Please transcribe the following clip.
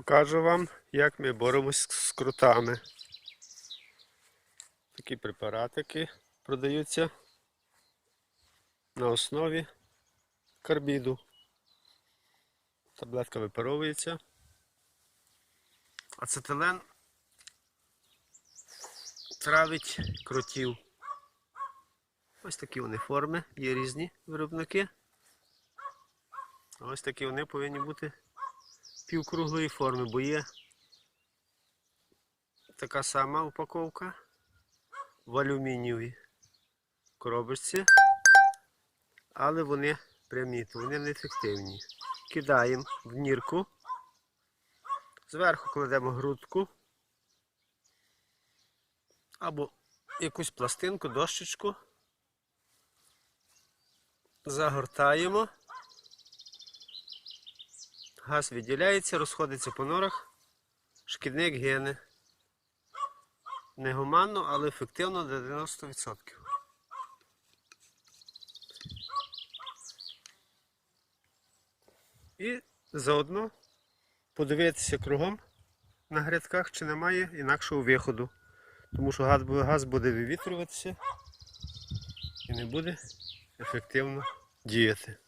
Покажу вам, як ми боремось з крутами. Такі препаратики продаються на основі карбіду. Таблетка випаровується. Ацетилен травить кротів. Ось такі вони форми, є різні виробники. Ось такі вони повинні бути півкруглої форми, бо є така сама упаковка в алюмінієвій коробочці, але вони прямі, то вони неефективні. Кидаємо в нірку, зверху кладемо грудку або якусь пластинку, дощечку, загортаємо. Газ відділяється, розходиться по норах, шкідник гине. Негуманно, але ефективно до 90%. І заодно подивитися кругом на грядках, чи немає інакшого виходу. Тому що газ буде- вивітрюватися і не буде ефективно діяти.